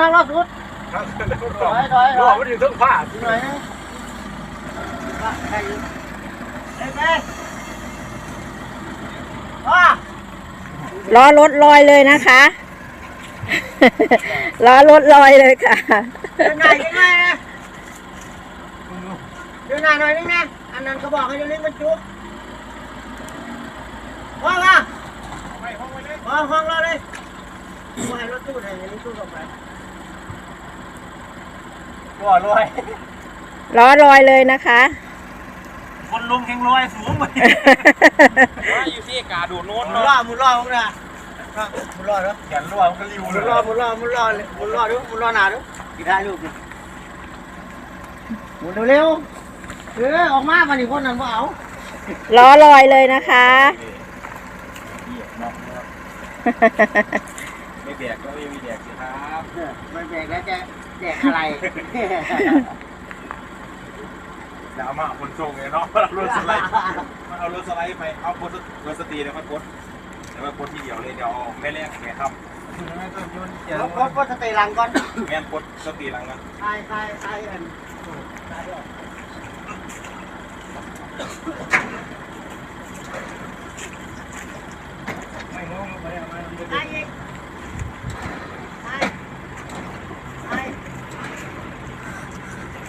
ทางล่าสุดครับถอยถอยถรออยมันอยู่ทั้งผ้าหน่อยนะใครอยู่เฮ้ยไปว้าล้อรถลอยเลยนะคะล้อรถลอยเลยค่ะยังไงยังไงนะยังไงหน่อยนึงนะอันนั้นเขาบอกให้เดี๋ยวนี้มันจุกว่าว่าไปห้องไปเลยห้องห้องเราเลยว่าให้รถตู้ไหนเดี๋ยวนี้ตู้ส่งไป รอรวยล้อลอยเลยนะคะ คนลุงแข่งรวยสูงไปว่าอยู่ที่กาดูโน้นหมุนเนาะรอบหมุนรอบมึงนะหมุนรอบเนาะแขนรวยมันก็ริวหเลมุยนรอบหมุนรอบหมุนรอบหมุนรอบดูหมุนรอบหนาดูกี่ได้ลูกนี่หมุนเร็วๆเออออกมามาดิคนนั้นว่าเอาล้อลอยเลยนะคะไม่แดกก็ไม่มีแดกสิครับมันแจกแล้วจะ แจกอะไรจะเอามาคนส่งเลยเนาะรถสไลด์มันเอารถสไลด์ไปเอารถรถสตรีแล้วก็กดแล้วก็กดทีเดียวเลยเดี๋ยวแม่แรกแม่ทำรถรถก็สเตย์หลังก่อนแม่กดสตรีหลังนะใช่ใช่ใช่อันไม่งงไม่ได้เอามา ใช่อีกใช่ใช่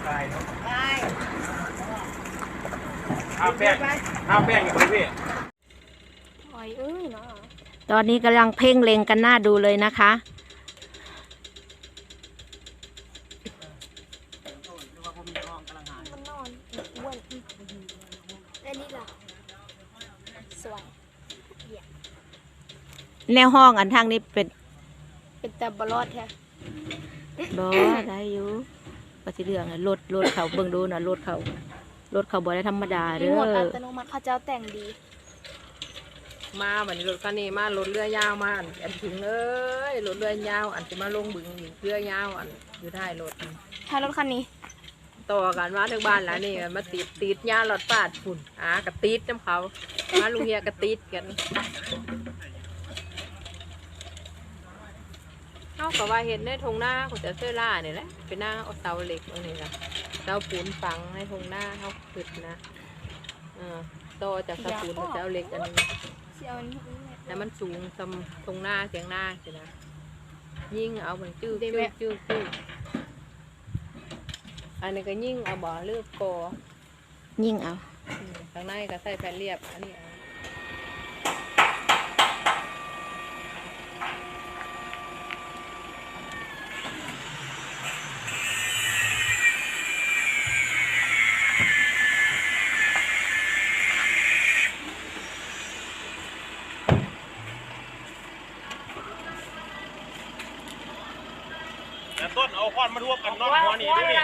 ใช่เนาะ ใช่ ห้าม แป้งห้ามแป้งอย่างนี้พี่โอ้ยเอ้ยเนาะตอนนี้กำลังเพ่งเล็งกันหน้าดูเลยนะคะมันนอนอ้วนและนี่ล่ะสวยแนวห้องอันทางนี้เป็น เป็นแต่บลอดแท้บอได้อยู่ปฏิเรื่องอะรถรถเขาเบิ่งดูนะรถเขา รถเขาบ่ได้ธรรมดาเด้รีโมทอัอตโนมัติเขาเจ้าแต่งดีมาบัดนี้รถคันนี้มารถเรือยาวมาอันอันถึงเอ้ยรถเรือยาวอันจะมาลงบึงนี่เรือยาวอันอยู่ท้ายรถนี่ถ้ารถคันนี้ต่อกันมาถึงบ้านแล้วนี่มาติดติดยาหลอดปาดฝุ่นอ่ากระติดน้ำเขามาลุงเฮียกระติดกันเขาก็ว่าเห็นในทงหน้าเขาจะเสื้อล่าเนี่ยแหละเป็นหน้าเอาเตาเหล็กอันนี้นะ เตาปูนฝังในทงหน้าเขาขึ้นนะเออต่อจากเตาปูนเป็นเตาเหล็กอันนี้เสียวอันนี้แหละแต่มันสูงทำตรงหน้าเสียงหน้าสินะยิ่งเอาเหมือนจื้อจื้อจื้อจื้ออันนี้ก็ยิ่งเอาบ่อเลือกกอยิ่งเอา อืมข้างในก็ใส่แผ่นเรียบอันนี้เอา ต้นเอาควันมาทุบกันน็อตหัวนี่ด้วยนี่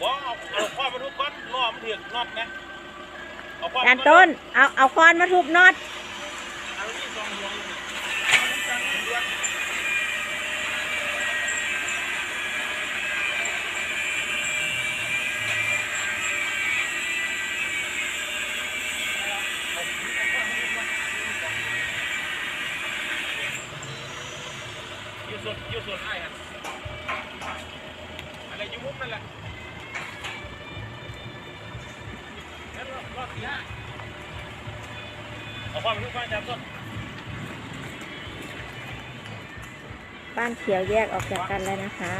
บอกเอาเอาควันมาทุบกันล้อมันถึกน็อตนะเอาควันด้านต้น เอา เอาค้อนมาทุบน็อตเอาที่สองหัวนี่อยู่ส่วนอยู่ส่วนไอ้ บ้านเขียวแยกออกจากกันแล้วนะคะ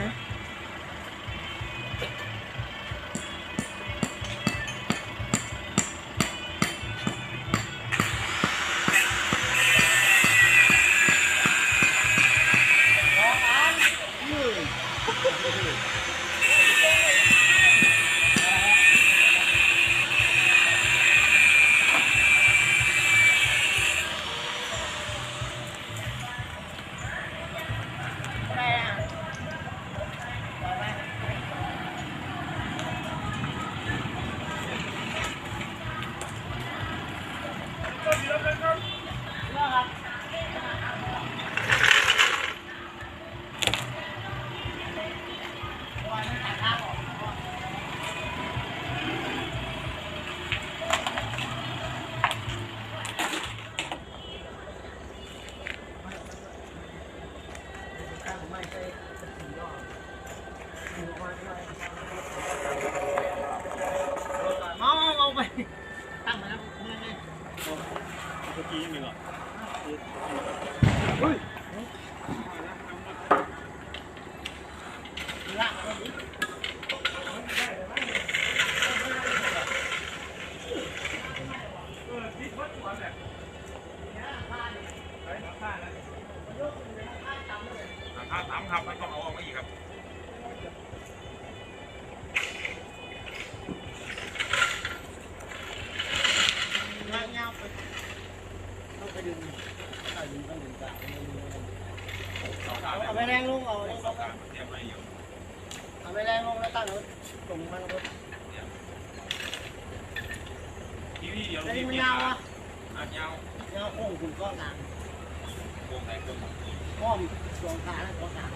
เอาไปดึงเอาดึงเอาไปแรงลงเอาสองการเตรียมไว้อยู่เอาไปแรงลงแล้วตั้งเอาตรงมันก็ทีวีเดี๋ยวได้ทีมันวียาวอะอันยาวยาวโค้งคุณก้อนกลางวงไหนวงอ้อมสองขาแล้วก้อนกลา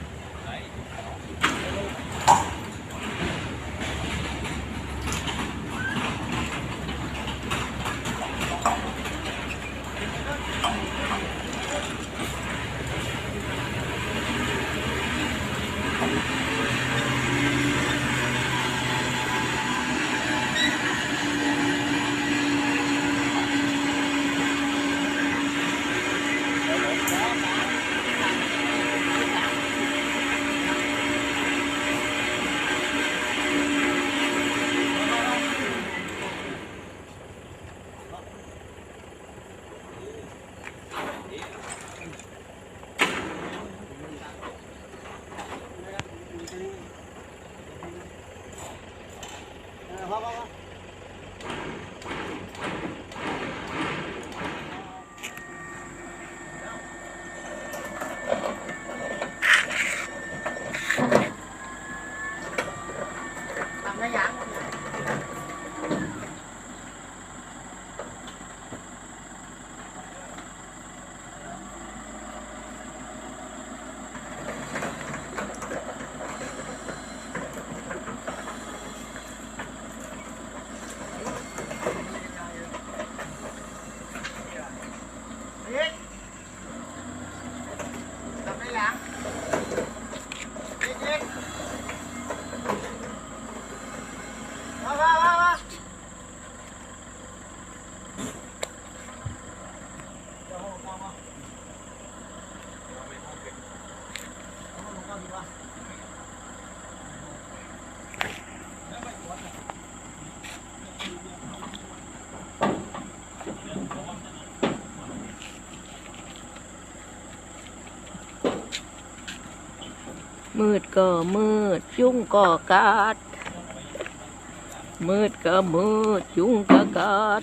มืดก็มืด ยุ่งก็กัดมืดก็มืด ยุ่งก็กัด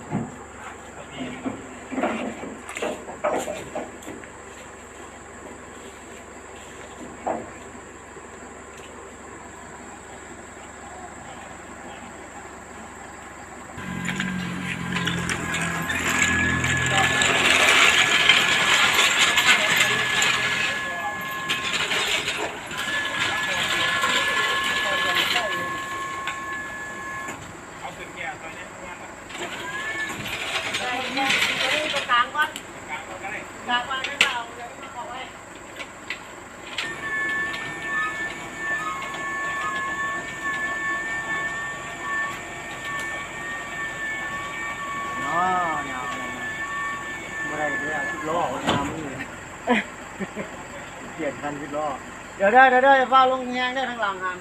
ล้อมันทำนี่เกียนคันพิดล้อเดี๋ยวได้เดี๋ยวได้ฟาลงแหงได้ทั้งหลังหัน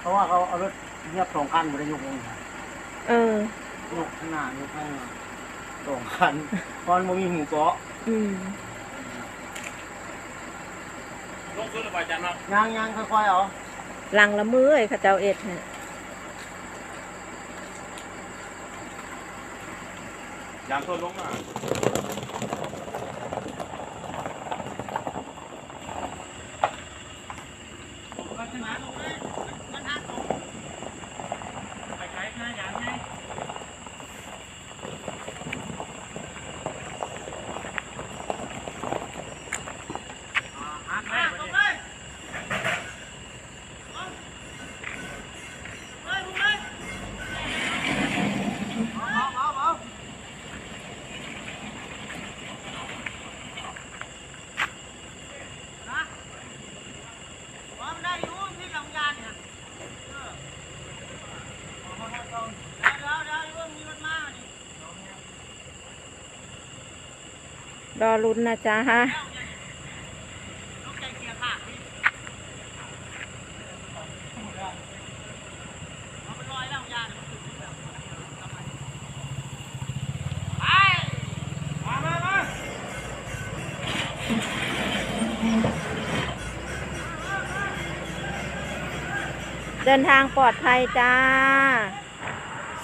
เพราะว่าเขาเอารถเงียบสองคันบริยุกเงค่ะเออยกข้างหน้ยกข้างหน้าสองคันตอนมันมีหมูเกาะอืมลงซื้อหรือเปล่าจันทร์เนาะยังยังค่อยๆเอ ลังละมือไอ้ข้าเจ้าเอ็ดเนี่ยยางต้นลงมาเดี๋ยวเดี๋ยวเดี๋ยวมีรถมานี่ รอรุ้นนะจ๊ะฮะเดินทางปลอดภัยจ้า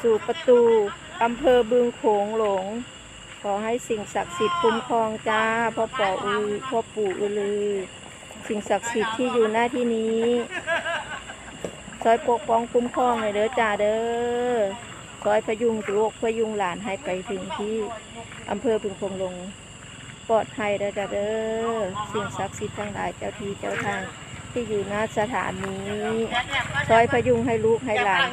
สู่ประตูอำเภอบึงโขงหลง ขอให้สิ่งศักดิ์สิทธิ์คุ้มครองจ้าพ่อป่ออือพ่อปู่อือลือ สิ่งศักดิ์สิทธิ์ที่อยู่หน้าที่นี้ซอยปกป้องคุ้มครองเลยเด้อจ้าเด้อซอยพยุงลูกพยุงหลานให้ไปถึงที่อำเภอบึงโขงหลง ปลอดภัยเด้อจ้าเด้อสิ่งศักดิ์สิทธิ์ทั้งหลายเจ้าที่เจ้าทาง ที่อยู่หน้าสถานีซอยพยุงให้ลูกให้หลาน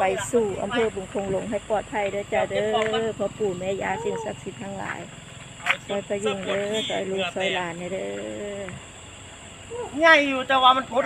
ไปสู่อำเภอบุงคงหลงให้ปลอดภัยเด้อจ้าเด้อพ่อปู่แม่ยาสิ่งศักดิ์สิทธิ์ทั้งหลายซอยพยุงเด้อซอยลูกซอยหลานเนี่ยเด้อใหญ่อยู่แต่ว่ามันพ้น